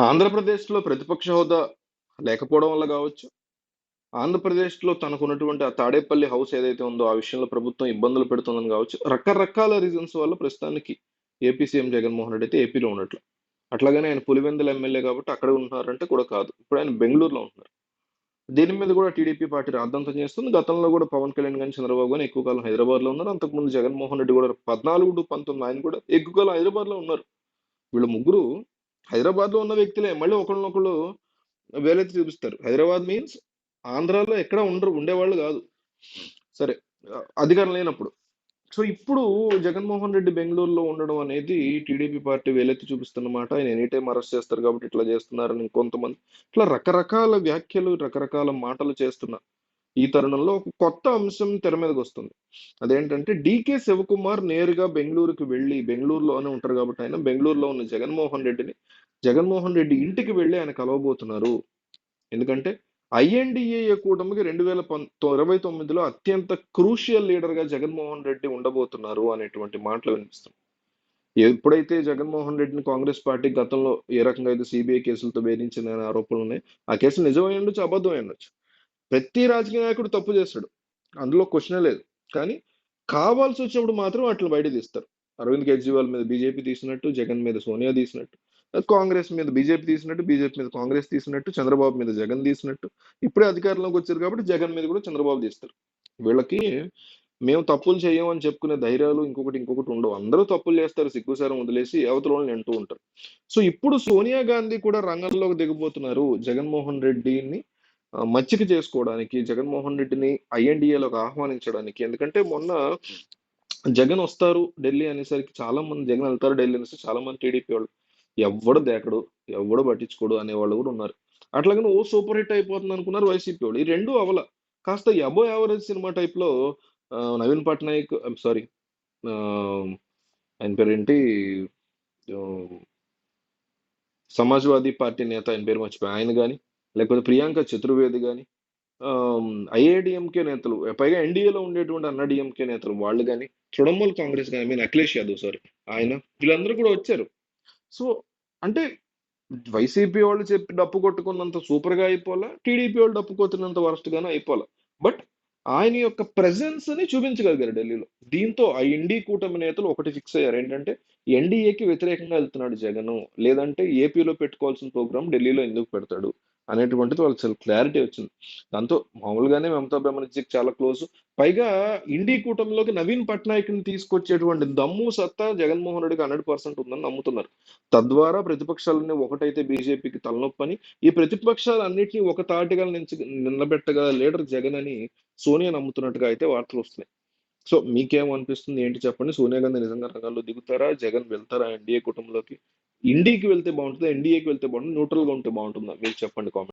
ఆంధ్రప్రదేశ్‌లో ప్రతిపక్ష హోదా లేకపోవడం వల్ల కావచ్చు ఆంధ్రప్రదేశ్‌లో తనకున్నటువంటి ఆ తాడేపల్లి హౌస్ ఏదైతే ఉందో, ఆ విషయంలో ప్రభుత్వం ఇబ్బందులు పెడుతుందని కావచ్చు రకరకాల రీజన్స్ వల్ల ప్రస్తుతానికి ఏపీ సీఎం జగన్మోహన్ రెడ్డి అయితే ఏపీలో ఉన్నట్లు అట్లాగనే ఆయన పులివెందుల ఎమ్మెల్యే కాబట్టి అక్కడ ఉంటున్నారంటే కూడా కాదు. ఇప్పుడు ఆయన బెంగళూరులో ఉంటున్నారు. దీని మీద కూడా టీడీపీ పార్టీ రాద్ధాంతం చేస్తుంది. గతంలో కూడా పవన్ కళ్యాణ్ గాని, చంద్రబాబు గాని ఎక్కువ కాలం హైదరాబాద్‌లో ఉన్నారు. అంతకుముందు జగన్మోహన్ రెడ్డి కూడా 14 పంతొమ్మిది ఆయన కూడా ఎక్కువ కాలం హైదరాబాద్‌లో ఉన్నారు. వీళ్ళు ముగ్గురు హైదరాబాద్‌లో ఉన్న వ్యక్తులే. మళ్ళీ ఒకళ్ళనొకళ్ళు వేలెత్తి చూపిస్తారు. హైదరాబాద్ మీన్స్ ఆంధ్రాలో ఎక్కడ ఉండరు. ఉండేవాళ్ళు కాదు సరే. అధికారం లేనప్పుడు. సో, ఇప్పుడు జగన్మోహన్ రెడ్డి బెంగళూరులో ఉండడం అనేది టీడీపీ పార్టీ వేలెత్తి చూపిస్తున్నమాట. ఆయన ఎనీ టైం అరెస్ట్ చేస్తారు కాబట్టి ఇట్లా చేస్తున్నారని కొంతమంది ఇట్లా రకరకాల వ్యాఖ్యలు, రకరకాల మాటలు చేస్తున్నారు ఈ తరుణంలో ఒక కొత్త అంశం తెర మీదకొస్తుంది. అదేంటంటే డీకే శివకుమార్ నేరుగా బెంగళూరుకి వెళ్ళి బెంగళూరులోనే ఉంటారు కాబట్టి ఆయన బెంగళూరులో ఉన్న జగన్మోహన్ రెడ్డిని, జగన్మోహన్ రెడ్డి ఇంటికి వెళ్ళి ఆయన కలవబోతున్నారు. ఎందుకంటే ఐఎన్డిఏ కూటమికి 2000 పం 29లో అత్యంత క్రూషియల్ లీడర్‌గా జగన్మోహన్ రెడ్డి ఉండబోతున్నారు అనేటువంటి మాటలు వినిపిస్తున్నాయి. ఎప్పుడైతే జగన్మోహన్ రెడ్డిని కాంగ్రెస్ పార్టీ గతంలో ఏ రకంగా అయితే సిబిఐ కేసులతో వేధించిందనే ఆరోపణలున్నాయి. ఆ కేసులు నిజమై ఉండొచ్చు, అబద్ధమై ఉండొచ్చు. ప్రతి రాజకీయ నాయకుడు తప్పు చేస్తాడు. అందులో క్వశ్చనే లేదు. కానీ కావాల్సి వచ్చినప్పుడు మాత్రం అట్లా బయట తీస్తారు. అరవింద్ కేజ్రీవాల్ మీద బీజేపీ తీసినట్టు, జగన్ మీద సోనియా తీసినట్టు, కాంగ్రెస్ మీద బీజేపీ తీసినట్టు, బీజేపీ మీద కాంగ్రెస్ తీసినట్టు, చంద్రబాబు మీద జగన్ తీసినట్టు, ఇప్పుడే అధికారంలోకి వచ్చారు కాబట్టి జగన్ మీద కూడా చంద్రబాబు తీస్తారు. వీళ్ళకి మేము తప్పులు చేయమని చెప్పుకునే ధైర్యాలు ఇంకొకటి, ఇంకొకటి ఉండవు. అందరూ తప్పులు చేస్తారు. సిగ్గుసారం వదిలేసి అవతలోళ్ళని అంటూ ఉంటారు. సో, ఇప్పుడు సోనియా గాంధీ కూడా రంగంలోకి దిగబోతున్నారు. జగన్మోహన్ రెడ్డిని మచ్చిక చేసుకోవడానికి, జగన్మోహన్ రెడ్డిని ఐఎన్‌డీఏలోకి ఆహ్వానించడానికి. ఎందుకంటే మొన్న జగన్ వస్తారు ఢిల్లీ అనేసరికి చాలా మంది జగన్ వెళ్తారు ఢిల్లీ అనేసి చాలా మంది టీడీపీ వాళ్ళు ఎవ్వడు దేకడు, ఎవ్వడు పట్టించుకోడు అనేవాళ్ళు కూడా ఉన్నారు. అట్లాగని ఓ సూపర్ హిట్ అయిపోతుంది అనుకున్నారు వైసీపీ వాళ్ళు. ఈ రెండు అవ్వల. కాస్త అబోవ్ యావరేజ్ సినిమా టైప్‌లో నవీన్ పట్నాయక్ సారీ ఆయన పేరేంటి సమాజ్‌వాదీ పార్టీ నేత ఆయన పేరు మర్చిపోయా. ఆయన గాని, లేకపోతే ప్రియాంక చతుర్వేది కానీ ఐఏడిఎంకే నేతలు పైగా ఎన్‌డీఏలో ఉండేటువంటి అన్నడిఎంకే నేతలు వాళ్ళు కానీ తృణమూల్ కాంగ్రెస్ కానీ మీన్ అఖిలేష్ యాదవ్ సారీ ఆయన వీళ్ళందరూ కూడా వచ్చారు. సో, అంటే వైసీపీ వాళ్ళు చెప్పి డప్పు కొట్టుకున్నంత సూపర్‌గా అయిపోలే టీడీపీ వాళ్ళు డప్పు కొట్టినంత వరస్ట్గానే అయిపోలే బట్ ఆయన యొక్క ప్రెజెన్స్‌ని చూపించగలిగారు ఢిల్లీలో. దీంతో ఆ ఎన్డీ కూటమి నేతలు ఒకటి ఫిక్స్ అయ్యారు. ఏంటంటే ఎన్‌డీఏకి వ్యతిరేకంగా వెళ్తున్నాడు జగన్ లేదంటే ఏపీలో పెట్టుకోవాల్సిన ప్రోగ్రామ్ ఢిల్లీలో ఎందుకు పెడతాడు? అనేటువంటిది వాళ్ళకి చాలా క్లారిటీ వచ్చింది. దాంతో మామూలుగానే మమతా బెనర్జీకి చాలా క్లోజ్. పైగా ఇండీ కూటమిలోకి నవీన్ పట్నాయక్‌ని తీసుకొచ్చేటువంటి దమ్ము, సత్తా జగన్మోహన్ రెడ్డికి 100% ఉందని నమ్ముతున్నారు. తద్వారా ప్రతిపక్షాలన్నీ ఒకటైతే బీజేపీకి తలనొప్పని, ఈ ప్రతిపక్షాలన్నింటినీ ఒక తాటిగా నుంచి నిలబెట్టగల లీడర్ జగన్ అని సోనియా నమ్ముతున్నట్టుగా అయితే వార్తలు వస్తున్నాయి. సో, మీకేమనిపిస్తుంది? ఏంటి చెప్పండి? సోనియా గాంధీ నిజంగా రంగాల్లో దిగుతారా? జగన్ వెళ్తారా ఎన్‌డీఏ కుటుంబంలోకి ఇండియాకి వెళ్తే బాగుంటుందా? ఎన్‌డీఏకి వెళ్తే బాగుంటుంది? న్యూట్రల్‌గా ఉంటే బాగుంటుందా? మీరు చెప్పండి కామెంట్.